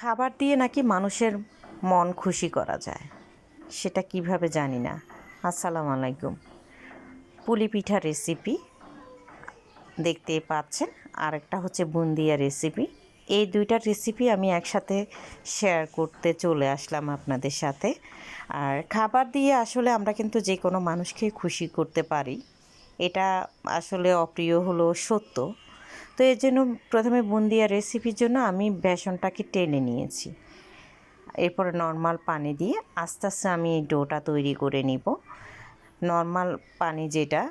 খাবার দিয়ে নাকি মানুষের মন খুশি করা যায়? সেটা কীভাবে জানি না। আসসালামু আলাইকুম। পুলি পিঠা রেসিপি দেখতে পাচ্ছেন। আর একটা হচ্ছে বুন্দিয়া রেসিপি এই দুইটা রেসিপি আমি একসাথে শেয়ার করতে চলে আসলাম আপনাদের সাথে। আর খাবার দিয়ে আসলে আমরা কিন্তু যে কোনো মানুষকে খুশি করতে পারি। এটা আসলে অপ্রিয় হলো সত্য। তো এর জন্য প্রথমে বুন্দিয়া রেসিপির জন্য আমি বেসনটাকে টেনে নিয়েছি। এরপরে নর্মাল পানি দিয়ে আস্তে আস্তে আমি এই ডোটা তৈরি করে নিব। নর্মাল পানি যেটা,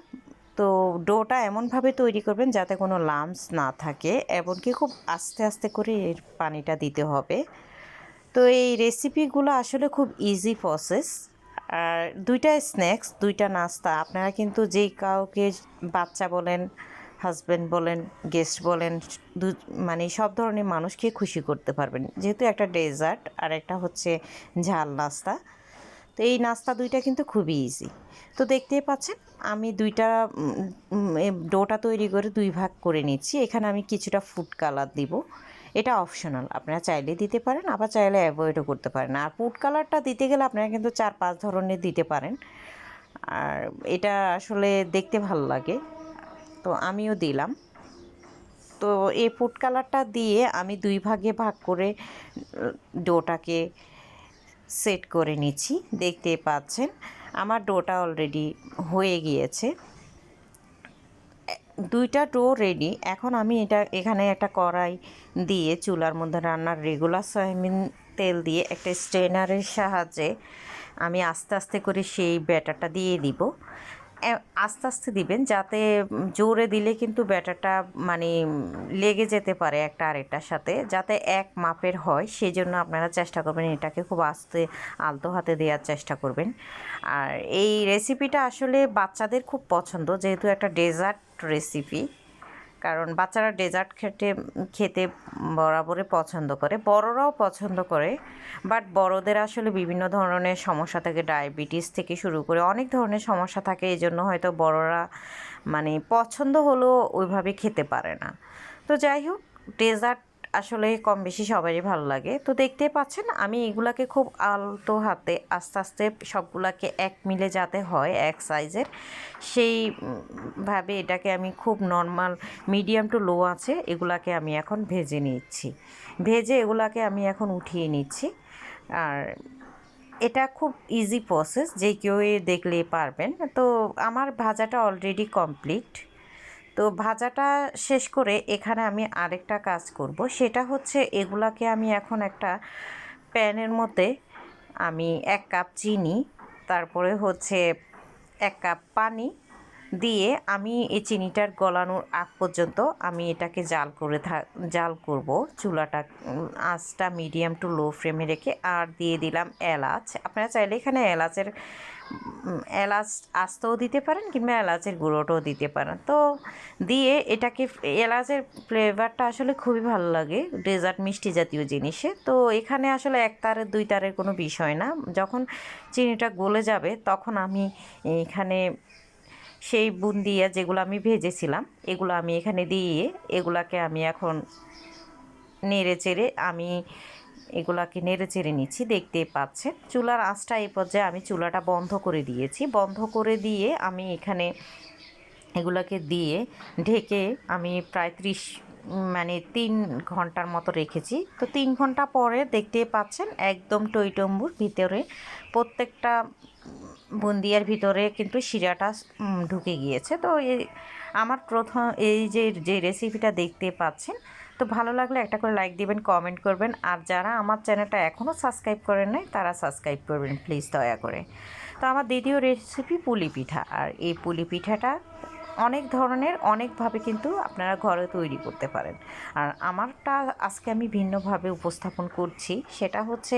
তো ডোটা এমনভাবে তৈরি করবেন যাতে কোনো লামস না থাকে, এমনকি খুব আস্তে আস্তে করে এর পানিটা দিতে হবে। তো এই রেসিপিগুলো আসলে খুব ইজি প্রসেস আর দুইটা স্ন্যাক্স দুইটা নাস্তা, আপনারা কিন্তু যেই কাউকে বাচ্চা বলেন হাজব্যান্ড বলেন গেস্ট বলেন মানে সব ধরনের মানুষকে খুশি করতে পারবেন। যেহেতু একটা ডেজার্ট আর একটা হচ্ছে ঝাল নাস্তা, তো এই নাস্তা দুইটা কিন্তু খুবই ইজি তো দেখতেই পাচ্ছেন, আমি দুইটা ডোটা তৈরি করে দুই ভাগ করে নিচ্ছি। এখানে আমি কিছুটা ফুড কালার দিব। এটা অপশনাল আপনারা চাইলে দিতে পারেন, আবার চাইলে অ্যাভয়েডও করতে পারেন। আর ফুড কালারটা দিতে গেলে আপনারা কিন্তু চার পাঁচ ধরনের দিতে পারেন। আর এটা আসলে দেখতে ভালো লাগে। তো আমিও দিলাম। তো এই ফুড কালারটা দিয়ে আমি দুই ভাগে ভাগ করে ডোটাকে সেট করে নিচ্ছি। দেখতে পাচ্ছেন, আমার ডোটা অলরেডি হয়ে গিয়েছে। দুইটা ডো রেডি এখন আমি এটা, এখানে একটা কড়াই দিয়ে চুলার মধ্যে রান্নার রেগুলার সয়াবিন তেল দিয়ে একটা স্ট্রেনারের সাহায্যে আমি আস্তে আস্তে করে সেই ব্যাটারটা দিয়ে দিব। আস্তে আস্তে দিবেন যাতে জোরে দিলে কিন্তু ব্যাটারটা মানে লেগে যেতে পারে একটা আরেকটার সাথে, যাতে এক মাপের হয়। সেই জন্য আপনারা চেষ্টা করবেন এটাকে খুব আস্তে আলতো হাতে দেওয়ার চেষ্টা করবেন। আর এই রেসিপিটা আসলে বাচ্চাদের খুব পছন্দ, যেহেতু একটা ডেজার্ট রেসিপি কারণ বাচ্চারা ডেজার্ট খেতে খেতে বরাবরই পছন্দ করে, বড়রাও পছন্দ করে, বাট বড়দের আসলে বিভিন্ন ধরনের সমস্যা থাকে, ডায়াবেটিস থেকে শুরু করে অনেক ধরনের সমস্যা থাকে, এই জন্য হয়তো বড়রা মানে পছন্দ হলেও ওইভাবে খেতে পারে না। তো যাই হোক, ডেজার্ট আসলে কম বেশি সবারই ভালো লাগে। তো দেখতে পাচ্ছেন আমি এগুলাকে খুব আলতো হাতে আস্তে আস্তে সবগুলাকে এক মিলে যাতে হয় এক সাইজের সেই উম, ভাবে এটাকে আমি খুব নর্মাল মিডিয়াম টু লো আছে এগুলাকে আমি এখন ভেজে নিচ্ছি। ভেজে এগুলাকে আমি এখন উঠিয়ে নিচ্ছি। আর এটা খুব ইজি প্রসেস যে কেউ দেখলে পারবেন। তো আমার ভাজাটা অলরেডি কমপ্লিট তো ভাজাটা শেষ করে এখানে আমি আরেকটা কাজ করব। সেটা হচ্ছে এগুলাকে আমি এখন একটা প্যানের মধ্যে আমি এক কাপ চিনি, তারপরে হচ্ছে এক কাপ পানি দিয়ে আমি এই চিনিটার গলানোর আগ পর্যন্ত আমি এটাকে জাল করে জাল করব। চুলাটা আঁচটা মিডিয়াম টু লো ফ্লেমে রেখে আর দিয়ে দিলাম এলাচ। আপনারা চাইলে এখানে এলাচের এলাচ আস্তেও দিতে পারেন কিংবা এলাচের গুঁড়োটাও দিতে পারেন। তো দিয়ে এটাকে, এলাচের ফ্লেভারটা আসলে খুবই ভালো লাগে ডেজার্ট মিষ্টি জাতীয় জিনিসে। তো এখানে আসলে এক তারের দুই তারের কোনো বিষয় না। যখন চিনিটা গলে যাবে, তখন আমি এখানে সেই বুন্দিয়া যেগুলো আমি ভেজেছিলাম, এগুলো আমি এখানে দিয়ে এগুলাকে আমি এখন নেড়ে চেড়ে আমি এগুলাকে নেড়ে চেড়ে নিচ্ছি দেখতে পাচ্ছেন। চুলার আঁচটা এই পর্যায়ে আমি চুলাটা বন্ধ করে দিয়েছি। বন্ধ করে দিয়ে আমি এখানে এগুলাকে দিয়ে ঢেকে আমি প্রায় ত্রিশ মানে তিন ঘণ্টার মতো রেখেছি। তো তিন ঘণ্টা পরে দেখতে পাচ্ছেন একদম টইটম্বুর ভিতরে প্রত্যেকটা বুন্দিয়ার ভিতরে কিন্তু শিরাটা ঢুকে গিয়েছে। তো এই আমার প্রথম, এই যে যে রেসিপিটা দেখতে পাচ্ছেন, তো ভালো লাগলে একটা করে লাইক দিবেন কমেন্ট করবেন। আর যারা আমার চ্যানেলটা এখনও সাবস্ক্রাইব করেন নাই, তারা সাবস্ক্রাইব করবেন প্লিজ দয়া করে। তো আমার দ্বিতীয় রেসিপি পুলি পিঠা। আর এই পুলি পিঠাটা অনেক ধরনের, অনেকভাবে কিন্তু আপনারা ঘরে তৈরি করতে পারেন। আর আমারটা আজকে আমি ভিন্নভাবে উপস্থাপন করছি। সেটা হচ্ছে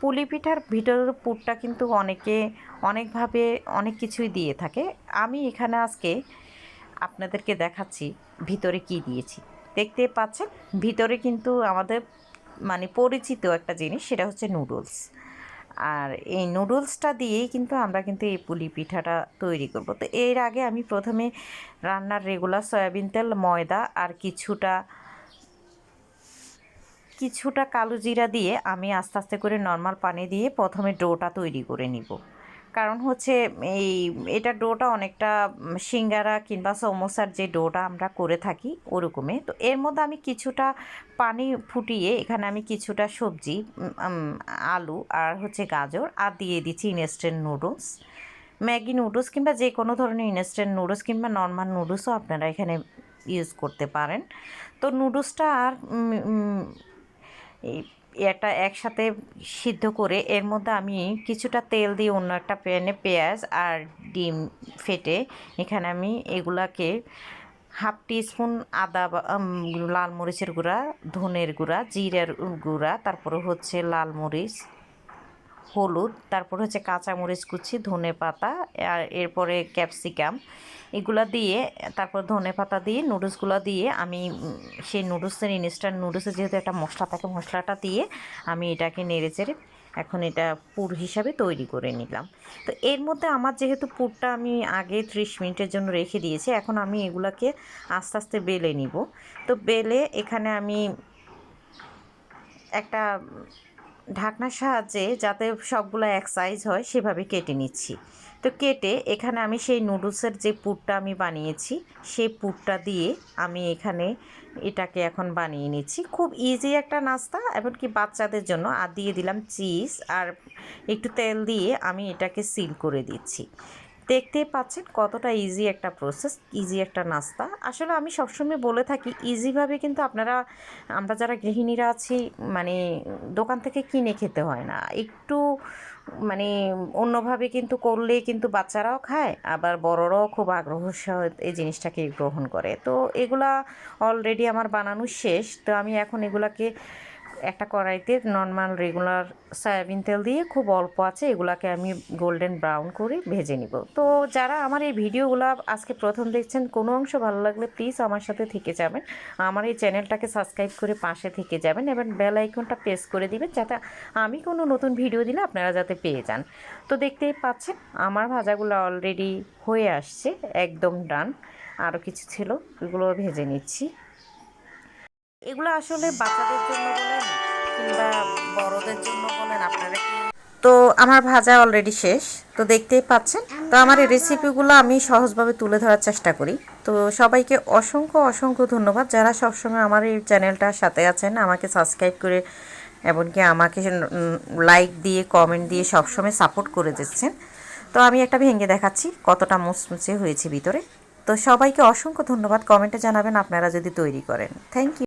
পুলি পিঠার ভিতরের পুরটা কিন্তু অনেকে অনেকভাবে অনেক কিছুই দিয়ে থাকে। আমি এখানে আজকে আপনাদেরকে দেখাচ্ছি ভিতরে কি দিয়েছি। দেখতে পাচ্ছেন, ভিতরে কিন্তু আমাদের মানে পরিচিত একটা জিনিস, সেটা হচ্ছে নুডলস। আর এই নুডলসটা দিয়েই কিন্তু আমরা কিন্তু এই পুলি পিঠাটা তৈরি করব। তো এর আগে আমি প্রথমে রান্নার রেগুলার সয়াবিন তেল, ময়দা আর কিছুটা কিছুটা কালো জিরা দিয়ে আমি আস্তে আস্তে করে নর্মাল পানি দিয়ে প্রথমে ডোটা তৈরি করে নিব। কারণ হচ্ছে এই, এটা ডোটা অনেকটা সিঙ্গারা কিংবা সমোসার যে ডোটা আমরা করে থাকি ওরকমই। তো এর মধ্যে আমি কিছুটা পানি ফুটিয়ে এখানে আমি কিছুটা সবজি আলু আর হচ্ছে গাজর আর দিয়ে দিচ্ছি ইনস্ট্যান্ট নুডলস ম্যাগি নুডলস কিংবা যে কোনো ধরনের ইনস্ট্যান্ট নুডলস কিংবা নর্মাল নুডলসও আপনারা এখানে ইউজ করতে পারেন। তো নুডলসটা আর এটা একসাথে সিদ্ধ করে, এর মধ্যে আমি কিছুটা তেল দিয়ে অন্য একটা প্যানে পেঁয়াজ আর ডিম ফেটে এখানে আমি এগুলাকে হাফ স্পুন আদা লাল মরিচের গুঁড়া, ধনের গুঁড়া, জিরার গুঁড়া, তারপরে হচ্ছে লাল মরিচ হলুদ, তারপর হচ্ছে কাঁচা মরিচ কুচি, ধনে পাতা, আর এরপরে ক্যাপসিকাম। এগুলা দিয়ে, তারপর ধনে পাতা দিয়ে, নুডলসগুলো দিয়ে আমি সেই নুডলসের ইনস্ট্যান্ট নুডলসের যেহেতু একটা মশলা থাকে, মশলাটা দিয়ে আমি এটাকে নেড়ে চেড়ে এখন এটা পুর হিসাবে তৈরি করে নিলাম। তো এর মধ্যে আমার যেহেতু পুরটা আমি আগে ত্রিশ মিনিটের জন্য রেখে দিয়েছি, এখন আমি এগুলাকে আস্তে আস্তে বেলে নিব। তো বেলে এখানে আমি একটা ঢাকনার সাহায্যে যাতে সবগুলো এক সাইজ হয়, সেভাবে কেটে নিচ্ছি। তো কেটে এখানে আমি সেই নুডলসের যে পুরটা আমি বানিয়েছি, সেই পুরটা দিয়ে আমি এখানে এটাকে এখন বানিয়ে নিচ্ছি। খুব ইজি একটা নাস্তা, এমনকি বাচ্চাদের জন্য। আর দিয়ে দিলাম চিজ আর একটু তেল দিয়ে আমি এটাকে সিল করে দিচ্ছি। দেখতেই পাচ্ছেন কতটা ইজি একটা প্রসেস ইজি একটা নাস্তা। আসলে আমি সবসময় বলে থাকি ইজিভাবে কিন্তু আপনারা, আমরা যারা গৃহিণীরা আছি মানে দোকান থেকে কিনে খেতে হয় না। একটু মানে অন্যভাবে কিন্তু করলে কিন্তু বাচ্চারাও খায়, আবার বড়রাও খুব আগ্রহ সহ এই জিনিসটাকে গ্রহণ করে। তো এগুলা অলরেডি আমার বানানো শেষ। তো আমি এখন এগুলাকে একটা কড়াইতে নর্মাল রেগুলার সয়াবিন তেল দিয়ে খুব অল্প আছে, এগুলাকে আমি গোল্ডেন ব্রাউন করে ভেজে নিব। তো যারা আমার এই ভিডিওগুলো আজকে প্রথম দেখছেন, কোনো অংশ ভালো লাগলে প্লিজ আমার সাথে থেকে যাবেন। আমার এই চ্যানেলটাকে সাবস্ক্রাইব করে পাশে থেকে যাবেন এবং বেল আইকনটা প্রেস করে দিবেন যাতে আমি কোনো নতুন ভিডিও দিলে আপনারা যাতে পেয়ে যান। তো দেখতেই পাচ্ছেন, আমার ভাজাগুলো অলরেডি হয়ে আসছে, একদম ডান আরও কিছু ছিল, এগুলো ভেজে নিচ্ছি। এগুলো আসলে বাচ্চাদের জন্য বলেন কিংবা বড়দের জন্য বলেন, আপনারা তো আমার ভাজা অলরেডি শেষ, তো দেখতেই পাচ্ছেন। তো আমার এই রেসিপিগুলো আমি সহজভাবে তুলে ধরার চেষ্টা করি। তো সবাইকে অসংখ্য অসংখ্য ধন্যবাদ যারা সবসময় আমার এই চ্যানেলটার সাথে আছেন, আমাকে সাবস্ক্রাইব করে, এমনকি আমাকে লাইক দিয়ে কমেন্ট দিয়ে সবসময় সাপোর্ট করে দিচ্ছেন। তো আমি একটা ভেঙে দেখাচ্ছি, কতটা মুচমুচে হয়েছে ভিতরে। তো সবাইকে অসংখ্য ধন্যবাদ। কমেন্টে জানাবেন আপনারা যদি তৈরি করেন। Thank you